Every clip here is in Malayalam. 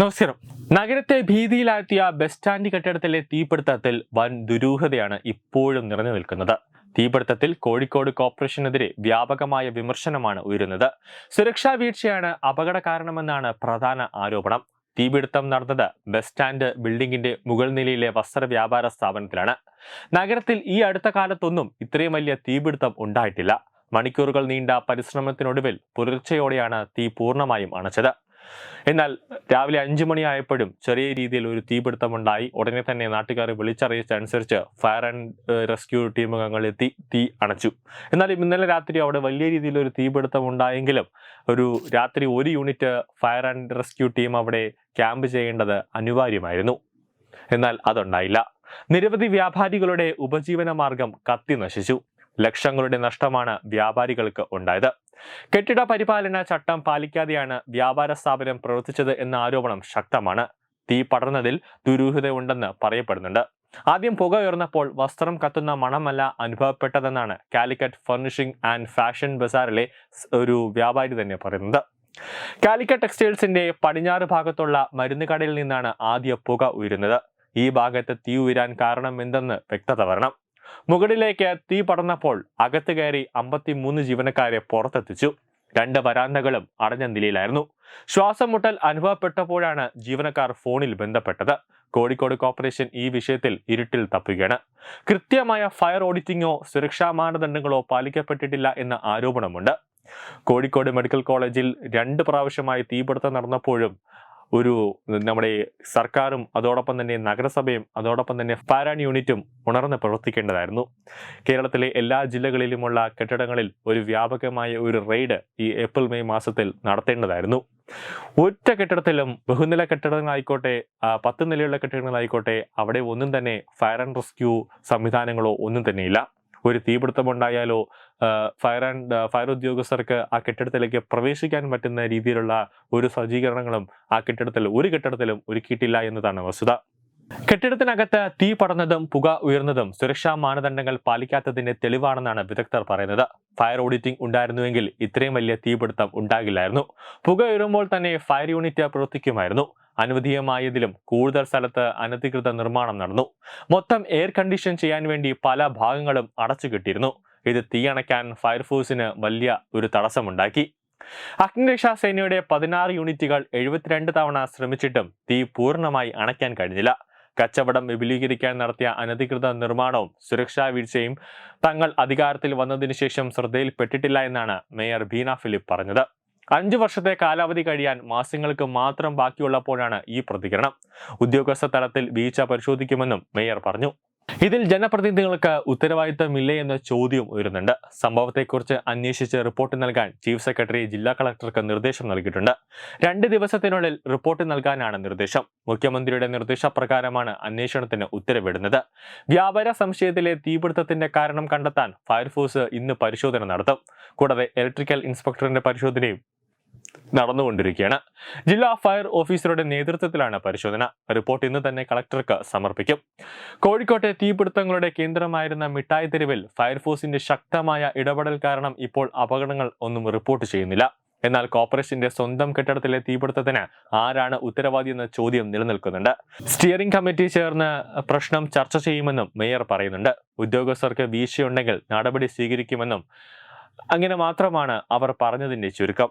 നമസ്കാരം. നഗരത്തെ ഭീതിയിലാഴ്ത്തിയ ബസ് സ്റ്റാൻഡ് കെട്ടിടത്തിലെ തീപിടുത്തത്തിൽ വൻ ദുരൂഹതയാണ് ഇപ്പോഴും നിറഞ്ഞു നിൽക്കുന്നത്. തീപിടുത്തത്തിൽ കോഴിക്കോട് കോർപ്പറേഷനെതിരെ വ്യാപകമായ വിമർശനമാണ് ഉയരുന്നത്. സുരക്ഷാ വീഴ്ചയാണ് അപകട കാരണമെന്നാണ് പ്രധാന ആരോപണം. തീപിടുത്തം നടന്നത് ബസ് സ്റ്റാൻഡ് ബിൽഡിംഗിന്റെ മുകൾ നിലയിലെ വസ്ത്ര വ്യാപാര സ്ഥാപനത്തിലാണ്. നഗരത്തിൽ ഈ അടുത്ത കാലത്തൊന്നും ഇത്രയും വലിയ തീപിടുത്തം ഉണ്ടായിട്ടില്ല. മണിക്കൂറുകൾ നീണ്ട പരിശ്രമത്തിനൊടുവിൽ പുലർച്ചയോടെയാണ് തീ പൂർണമായും അണച്ചത്. എന്നാൽ രാവിലെ അഞ്ചു മണിയായപ്പോഴും ചെറിയ രീതിയിൽ ഒരു തീപിടുത്തമുണ്ടായി. ഉടനെ തന്നെ നാട്ടുകാരെ വിളിച്ചറിയിച്ചനുസരിച്ച് ഫയർ ആൻഡ് റെസ്ക്യൂ ടീം അംഗങ്ങൾ എത്തി തീ അണച്ചു. എന്നാൽ ഇന്നലെ രാത്രി അവിടെ വലിയ രീതിയിൽ ഒരു തീപിടുത്തം ഉണ്ടായെങ്കിലും ഒരു രാത്രി ഒരു unit fire and rescue team അവിടെ ക്യാമ്പ് ചെയ്യേണ്ടത് അനിവാര്യമായിരുന്നു. എന്നാൽ അതുണ്ടായില്ല. നിരവധി വ്യാപാരികളുടെ ഉപജീവന മാർഗം കത്തി നശിച്ചു. ലക്ഷങ്ങളുടെ നഷ്ടമാണ് വ്യാപാരികൾക്ക് ഉണ്ടായത്. കെട്ടിട പരിപാലന ചട്ടം പാലിക്കാതെയാണ് വ്യാപാര സ്ഥാപനം പ്രവർത്തിച്ചത് എന്ന ആരോപണം ശക്തമാണ്. തീ പടർന്നതിൽ ദുരൂഹതയുണ്ടെന്ന് പറയപ്പെടുന്നുണ്ട്. ആദ്യം പുക ഉയർന്നപ്പോൾ വസ്ത്രം കത്തുന്ന മണമല്ല അനുഭവപ്പെട്ടതെന്നാണ് കാലിക്കറ്റ് ഫർണിഷിംഗ് ആൻഡ് ഫാഷൻ ബസാറിലെ ഒരു വ്യാപാരി തന്നെ പറയുന്നത്. കാലിക്കറ്റ് ടെക്സ്റ്റൈൽസിന്റെ പടിഞ്ഞാറ് ഭാഗത്തുള്ള മരുന്ന് കടയിൽ നിന്നാണ് ആദ്യ പുക ഉയരുന്നത്. ഈ ഭാഗത്ത് തീ ഉയരാൻ കാരണം എന്തെന്ന് വ്യക്തത വരണം. മുകളിലേക്ക് തീ പടർന്നപ്പോൾ അകത്ത് കയറി അമ്പത്തിമൂന്ന് ജീവനക്കാരെ പുറത്തെത്തിച്ചു. രണ്ട് വരാന്തകളും അടഞ്ഞ നിലയിലായിരുന്നു. ശ്വാസം മുട്ടൽ അനുഭവപ്പെട്ടപ്പോഴാണ് ജീവനക്കാർ ഫോണിൽ ബന്ധപ്പെട്ടത്. കോഴിക്കോട് കോർപ്പറേഷൻ ഈ വിഷയത്തിൽ ഇരുട്ടിൽ തപ്പുകയാണ്. കൃത്യമായ ഫയർ ഓഡിറ്റിങ്ങോ സുരക്ഷാ മാനദണ്ഡങ്ങളോ പാലിക്കപ്പെട്ടിട്ടില്ല എന്ന ആരോപണമുണ്ട്. കോഴിക്കോട് മെഡിക്കൽ കോളേജിൽ രണ്ട് പ്രാവശ്യമായി തീപിടുത്തം നടന്നപ്പോഴും ഒരു നമ്മുടെ സർക്കാരും അതോടൊപ്പം തന്നെ നഗരസഭയും അതോടൊപ്പം തന്നെ ഫയർ യൂണിറ്റും ഉണർന്ന് പ്രവർത്തിക്കേണ്ടതായിരുന്നു. കേരളത്തിലെ എല്ലാ ജില്ലകളിലുമുള്ള കെട്ടിടങ്ങളിൽ ഒരു വ്യാപകമായ ഒരു റെയ്ഡ് ഈ ഏപ്രിൽ മെയ് മാസത്തിൽ നടത്തേണ്ടതായിരുന്നു. ഒറ്റ കെട്ടിടത്തിലും ബഹുനില കെട്ടിടങ്ങളായിക്കോട്ടെ പത്ത് നിലയുള്ള കെട്ടിടങ്ങളായിക്കോട്ടെ അവിടെ ഒന്നും തന്നെ ഫയർ ആൻഡ് റെസ്ക്യൂ സംവിധാനങ്ങളോ ഒന്നും തന്നെയില്ല. ഒരു തീപിടുത്തമുണ്ടായാലോ ഫയർ ആൻഡ് ഫയർ ഉദ്യോഗസ്ഥർക്ക് ആ കെട്ടിടത്തിലേക്ക് പ്രവേശിക്കാൻ പറ്റുന്ന രീതിയിലുള്ള ഒരു സജ്ജീകരണങ്ങളും ആ കെട്ടിടത്തിൽ ഒരു കെട്ടിടത്തിലും ഒരുക്കിയിട്ടില്ല എന്നതാണ് വസ്തുത. കെട്ടിടത്തിനകത്ത് തീ പടർന്നതും പുക ഉയർന്നതും സുരക്ഷാ മാനദണ്ഡങ്ങൾ പാലിക്കാത്തതിന്റെ തെളിവാണെന്നാണ് വിദഗ്ധർ പറയുന്നത്. ഫയർ ഓഡിറ്റിംഗ് ഉണ്ടായിരുന്നുവെങ്കിൽ ഇത്രയും വലിയ തീപിടുത്തം ഉണ്ടാകില്ലായിരുന്നു. പുക ഉയരുമ്പോൾ തന്നെ ഫയർ യൂണിറ്റ് പ്രവർത്തിക്കുമായിരുന്നു. അനുവദീയമായതിലും കൂടുതൽ സ്ഥലത്ത് അനധികൃത നിർമ്മാണം നടന്നു. മൊത്തം എയർ കണ്ടീഷൻ ചെയ്യാൻ വേണ്ടി പല ഭാഗങ്ങളും അടച്ചുകിട്ടിയിരുന്നു ഇത് തീയണയ്ക്കാൻ ഫയർഫോഴ്സിന് വലിയ ഒരു തടസ്സമുണ്ടാക്കി. അഗ്നിരക്ഷാ സേനയുടെ പതിനാറ് യൂണിറ്റുകൾ എഴുപത്തിരണ്ട് തവണ ശ്രമിച്ചിട്ടും തീ പൂർണമായി അണയ്ക്കാൻ കഴിഞ്ഞില്ല. കച്ചവടം വിപുലീകരിക്കാൻ നടത്തിയ അനധികൃത നിർമ്മാണവും സുരക്ഷാ വീഴ്ചയും തങ്ങൾ അധികാരത്തിൽ വന്നതിനു ശേഷം ശ്രദ്ധയിൽപ്പെട്ടിട്ടില്ല എന്നാണ് മേയർ ബീന ഫിലിപ്പ് പറഞ്ഞത്. അഞ്ചു വർഷത്തെ കാലാവധി കഴിയാൻ മാസങ്ങൾക്ക് മാത്രം ബാക്കിയുള്ളപ്പോഴാണ് ഈ പ്രതികരണം. ഉദ്യോഗസ്ഥ തലത്തിൽ വീഴ്ച പരിശോധിക്കുമെന്നും മേയർ പറഞ്ഞു. ഇതിൽ ജനപ്രതിനിധികൾക്ക് ഉത്തരവാദിത്തമില്ലേ എന്ന ചോദ്യവും ഉയരുന്നുണ്ട്. സംഭവത്തെക്കുറിച്ച് അന്വേഷിച്ച് റിപ്പോർട്ട് നൽകാൻ ചീഫ് സെക്രട്ടറി ജില്ലാ കളക്ടർക്ക് നിർദ്ദേശം നൽകിയിട്ടുണ്ട്. രണ്ട് ദിവസത്തിനുള്ളിൽ റിപ്പോർട്ട് നൽകാനാണ് നിർദ്ദേശം. മുഖ്യമന്ത്രിയുടെ നിർദ്ദേശപ്രകാരമാണ് അന്വേഷണത്തിന് ഉത്തരവിടുന്നത്. വ്യാപാര സംശയത്തിലെ തീപിടുത്തത്തിന്റെ കാരണം കണ്ടെത്താൻ ഫയർഫോഴ്സ് ഇന്ന് പരിശോധന നടത്തും. കൂടാതെ ഇലക്ട്രിക്കൽ ഇൻസ്പെക്ടറിന്റെ പരിശോധനയും നടന്നുകൊണ്ടിരിക്കുകയാണ്. ജില്ലാ ഫയർ ഓഫീസറുടെ നേതൃത്വത്തിലാണ് പരിശോധന. റിപ്പോർട്ട് ഇന്ന് തന്നെ കളക്ടർക്ക് സമർപ്പിക്കും. കോഴിക്കോട്ടെ തീപിടുത്തങ്ങളുടെ കേന്ദ്രമായിരുന്ന മിഠായി തെരുവിൽ ഫയർഫോഴ്സിന്റെ ശക്തമായ ഇടപെടൽ കാരണം ഇപ്പോൾ അപകടങ്ങൾ ഒന്നും റിപ്പോർട്ട് ചെയ്യുന്നില്ല. എന്നാൽ കോർപ്പറേഷന്റെ സ്വന്തം കെട്ടിടത്തിലെ തീപിടുത്തത്തിന് ആരാണ് ഉത്തരവാദി എന്ന ചോദ്യം നിലനിൽക്കുന്നുണ്ട്. സ്റ്റിയറിംഗ് കമ്മിറ്റി ചേർന്ന് പ്രശ്നം ചർച്ച ചെയ്യുമെന്നും മേയർ പറയുന്നുണ്ട്. ഉദ്യോഗസ്ഥർക്ക് വീഴ്ചയുണ്ടെങ്കിൽ നടപടി സ്വീകരിക്കുമെന്നും അങ്ങനെ മാത്രമാണ് അവർ പറഞ്ഞതിന്റെ ചുരുക്കം.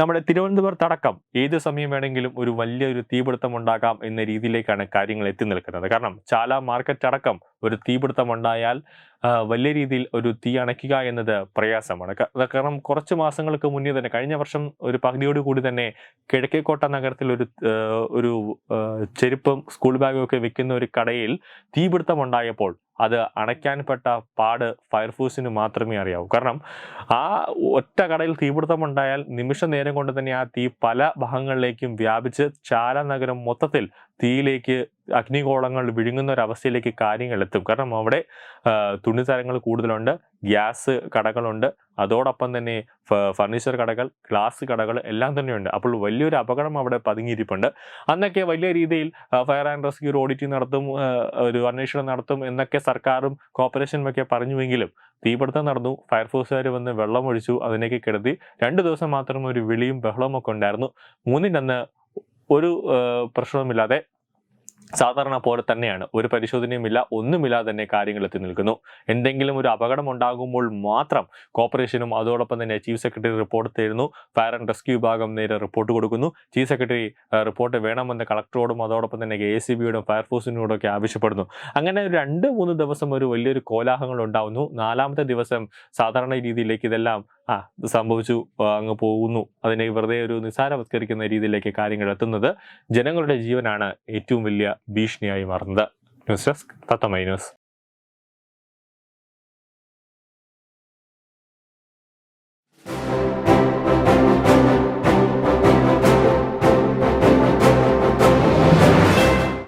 നമ്മുടെ തിരുവനന്തപുരത്തടക്കം ഏത് സമയം വേണമെങ്കിലും ഒരു വലിയൊരു തീപിടുത്തം ഉണ്ടാകാം എന്ന രീതിയിലേക്കാണ് കാര്യങ്ങൾ എത്തി നിൽക്കുന്നത്. കാരണം ചാല മാർക്കറ്റ് അടക്കം ഒരു തീപിടുത്തം ഉണ്ടായാൽ വലിയ രീതിയിൽ ഒരു തീ അണയ്ക്കുക എന്നത് പ്രയാസമാണ്. കാരണം കുറച്ച് മാസങ്ങൾക്ക് മുന്നേ തന്നെ കഴിഞ്ഞ വർഷം ഒരു പകുതിയോട് കൂടി തന്നെ കിഴക്കേക്കോട്ട നഗരത്തിൽ ഒരു ഒരു ചെരുപ്പും സ്കൂൾ ബാഗും ഒക്കെ വെക്കുന്ന ഒരു കടയിൽ തീപിടുത്തം ഉണ്ടായപ്പോൾ അത് അണയ്ക്കാൻപ്പെട്ട പാട് ഫയർഫോഴ്സിന് മാത്രമേ അറിയാവൂ. കാരണം ആ ഒറ്റ കടയിൽ തീപിടുത്തം ഉണ്ടായാൽ നിമിഷ നേരം കൊണ്ട് തന്നെ ആ തീ പല ഭാഗങ്ങളിലേക്കും വ്യാപിച്ച് ചാല നഗരം മൊത്തത്തിൽ തീയിലേക്ക് അഗ്നിഗോളങ്ങൾ വിഴുങ്ങുന്ന ഒരു അവസ്ഥയിലേക്ക് കാര്യങ്ങൾ എത്തും. കാരണം അവിടെ തുണിത്തരങ്ങൾ കൂടുതലുണ്ട് ഗ്യാസ് കടകളുണ്ട് അതോടൊപ്പം തന്നെ ഫർണിച്ചർ കടകൾ ഗ്ലാസ് കടകൾ എല്ലാം തന്നെയുണ്ട്. അപ്പോൾ വലിയൊരു അപകടം അവിടെ പതുങ്ങിയിരിപ്പുണ്ട്. അന്നൊക്കെ വലിയ രീതിയിൽ ഫയർ ആൻഡ് റെസ്ക്യൂ ഓഡിറ്റ് നടത്തും ഒരു അന്വേഷണം നടത്തും എന്നൊക്കെ സർക്കാരും കോർപ്പറേഷനും ഒക്കെ പറഞ്ഞുവെങ്കിലും തീപിടുത്തം നടന്നു. ഫയർഫോഴ്സുകാർ വന്ന് വെള്ളം ഒഴിച്ചു അതിനേക്ക് കിടത്തി. രണ്ട് ദിവസം മാത്രം ഒരു വിളിയും ബഹളവും ഒക്കെ ഉണ്ടായിരുന്നു. മൂന്നിന്റെ ഒരു പ്രശ്നവുമില്ലാതെ സാധാരണ പോലെ തന്നെയാണ്. ഒരു പരിശോധനയുമില്ല ഒന്നുമില്ലാതെ തന്നെ കാര്യങ്ങൾ എത്തി നിൽക്കുന്നു. എന്തെങ്കിലും ഒരു അപകടം ഉണ്ടാകുമ്പോൾ മാത്രം കോർപ്പറേഷനും അതോടൊപ്പം തന്നെ ചീഫ് സെക്രട്ടറി റിപ്പോർട്ട് തരുന്നു ഫയർ ആൻഡ് റെസ്ക്യൂ വിഭാഗം നേരെ റിപ്പോർട്ട് കൊടുക്കുന്നു. ചീഫ് സെക്രട്ടറി റിപ്പോർട്ട് വേണമെന്ന് കളക്ടറോടും അതോടൊപ്പം തന്നെ എസ് സി ബിയോടും ഫയർഫോഴ്സിനോടും ഒക്കെ ആവശ്യപ്പെടുന്നു. അങ്ങനെ രണ്ട് മൂന്ന് ദിവസം ഒരു വലിയൊരു കോലാഹലങ്ങൾ ഉണ്ടാകുന്നു നാലാമത്തെ ദിവസം സാധാരണ രീതിയിലേക്ക് ഇതെല്ലാം ആ ഇത് സംഭവിച്ചു അങ്ങ് പോകുന്നു. അതിനെ വെറുതെ ഒരു നിസ്സാരവത്കരിക്കുന്ന രീതിയിലേക്ക് കാര്യങ്ങൾ എത്തുന്നത് ജനങ്ങളുടെ ജീവനാണ് ഏറ്റവും വലിയ ഭീഷണിയായി മാറുന്നത്. ന്യൂസ് ഡെസ്ക് തത്തമൈ ന്യൂസ്.